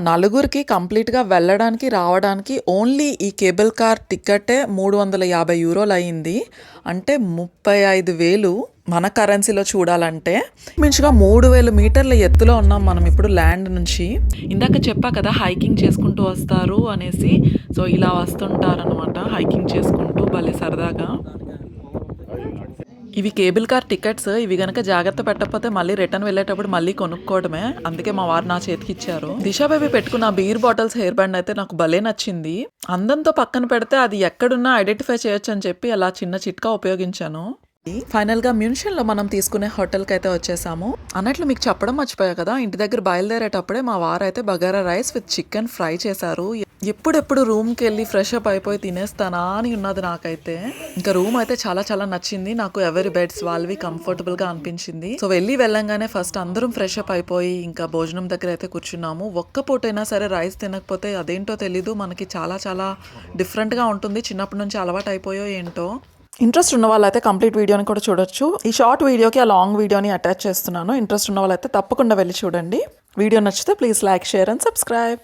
నలుగురికి కంప్లీట్గా వెళ్ళడానికి రావడానికి ఓన్లీ ఈ కేబుల్ కార్ టికెటే మూడు వందల యాభై యూరోలు అయింది. అంటే ముప్పై ఐదు వేలు మన కరెన్సీలో చూడాలంటే. మించుగా మూడు వేల మీటర్ల ఎత్తులో ఉన్నాం మనం ఇప్పుడు ల్యాండ్ నుంచి. ఇందాక చెప్పా కదా హైకింగ్ చేసుకుంటూ వస్తారు అనేసి. సో ఇలా వస్తుంటారనమాట హైకింగ్ చేసుకుంటూ భలే సరదాగా. ఇవి కేబుల్ కార్ టికెట్స్ ఇవి గనక జాగ్రత్త పెట్టకపోతే మళ్ళీ రిటర్న్ వెళ్ళేటప్పుడు మళ్ళీ కొనుక్కోవడమే. అందుకే మా వారు నా చేతికి ఇచ్చారు. దిశాబేబీ పెట్టుకున్న బీర్ బాటిల్స్ హెయిర్ బ్యాండ్ అయితే నాకు భలే నచ్చింది. అందంతో పక్కన పెడితే అది ఎక్కడున్నా ఐడెంటిఫై చేయొచ్చు అని చెప్పి అలా చిన్న చిట్కా ఉపయోగించాను. ఫైనల్గా మ్యూన్షన్లో మనం తీసుకునే హోటల్కి అయితే వచ్చేసాము. అన్నట్లు మీకు చెప్పడం మర్చిపోయా కదా ఇంటి దగ్గర బయలుదేరేటప్పుడే మా వారైతే bagara rice with chicken fry చేశారు. ఎప్పుడెప్పుడు రూమ్కి వెళ్ళి ఫ్రెష్ అప్ అయిపోయి తినేస్తానా అని ఉన్నది నాకైతే. ఇంకా రూమ్ అయితే చాలా చాలా నచ్చింది. నాకు ఎవరి బెడ్స్ వాళ్ళవి కంఫర్టబుల్గా అనిపించింది. సో వెళ్ళి వెళ్ళంగానే ఫస్ట్ అందరం ఫ్రెష్ అప్ అయిపోయి ఇంకా భోజనం దగ్గర అయితే కూర్చున్నాము. ఒక్క పూటైనా సరే రైస్ తినకపోతే అదేంటో తెలీదు. మనకి చాలా చాలా డిఫరెంట్గా ఉంటుంది. చిన్నప్పటి నుంచి అలవాటు అయిపోయో ఏంటో. ఇంట్రెస్ట్ ఉన్న వాళ్ళైతే కంప్లీట్ వీడియోని కూడా చూడొచ్చు. ఈ షార్ట్ వీడియోకి ఆ లాంగ్ వీడియోని అటాచ్ చేస్తున్నాను. ఇంట్రెస్ట్ ఉన్న వాళ్ళైతే తప్పకుండా వెళ్ళి చూడండి. వీడియో నచ్చితే please like share and subscribe.